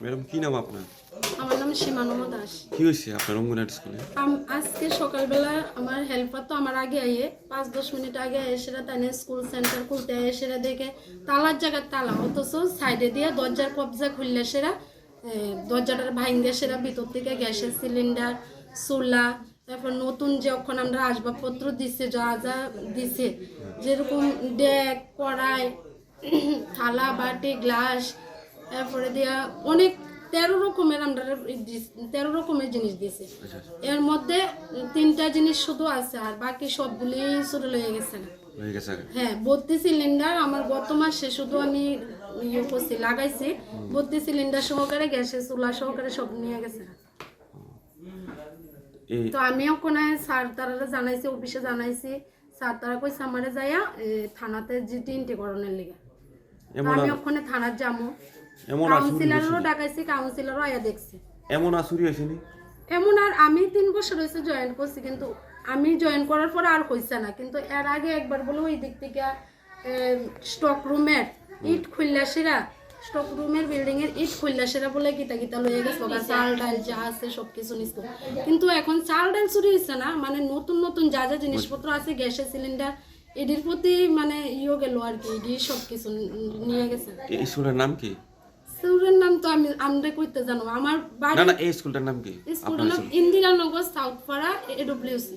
Madam কি নাম আপনার? আমার নাম সীমানম দাস। কি হয়েছে আপনার অঙ্গনারী স্কুলে? আম- আজকে সকালবেলা আমার হেল্পার তো আমার আগে আইয়ে পাঁচ দশ মিনিট আগে এসেরা তাই স্কুল সেন্টার খুলতে এসেরা দেখে তালার জায়গার তালা অথচ সাইডে দিয়ে দরজার কবজা খুললে সেরা দরজাটার ভাঙ্গে সেরা ভিতর থেকে গ্যাসের সিলিন্ডার চুলা তারপর নতুন যখন আমরা আসবাবপত্র দিছে যা যা দিছে যেরকম ডেক কড়াই থালা বাটি গ্লাস তারপরে দিয়া অনেক তেরো রকমের আমরা তেরো রকমের জিনিস দিয়েছে। আচ্ছা আচ্ছা। এর মধ্যে তিনটা জিনিস শুধু আছে আর বাকি সবগুলি শুরু হয়ে গেছে না। হয়ে ভর্তি সিলিন্ডার আমার গত মাসে শুধু আমি ইয়ে করছি লাগাইছি। ভর্তি সিলিন্ডার সহকারে গ্যাসের চুলা সহকারে সব নিয়ে গেছে। তো আমিও কোনো স্যার তারা জানাইছি অফিসে জানাইছি। স্যার তারা কইছে আমারে যাইয়া থানাতে জিটি ইন্টিকরণের লিগে। তো আমি ওখানে থানার যাব এমন কাউন্সিলরও ডাকাইছি কাউন্সিলরও আয়া দেখছে। এমন আসুরি হয়েছে এমন আর আমি তিন বছর হয়েছে জয়েন করছি কিন্তু আমি জয়েন করার পরে আর হয়েছে না। কিন্তু এর আগে একবার বলে ওই দিক থেকে স্টক রুমের ইট খুললা সেরা স্টক রুমের বিল্ডিং এর ইট খুললা সেরা বলে গীতা গীতা লয়ে গেছে। চাল ডাল যা আছে সব কিছু নিচ্ছে কিন্তু এখন চাল ডাল চুরি হচ্ছে না মানে নতুন নতুন যা যা জিনিসপত্র আছে গ্যাসের সিলিন্ডার এটির প্রতি মানে ইয়ে গেল আর কি সব কিছু নিয়ে গেছে। এই নাম কি? স্কুলের নাম তো আমি আমরা কইতে জানো। আমার বাড়ি না না এই স্কুলটার নাম কি? স্কুল। নাম ইন্দিরানগর সাউথ পাড়া এডব্লিউসি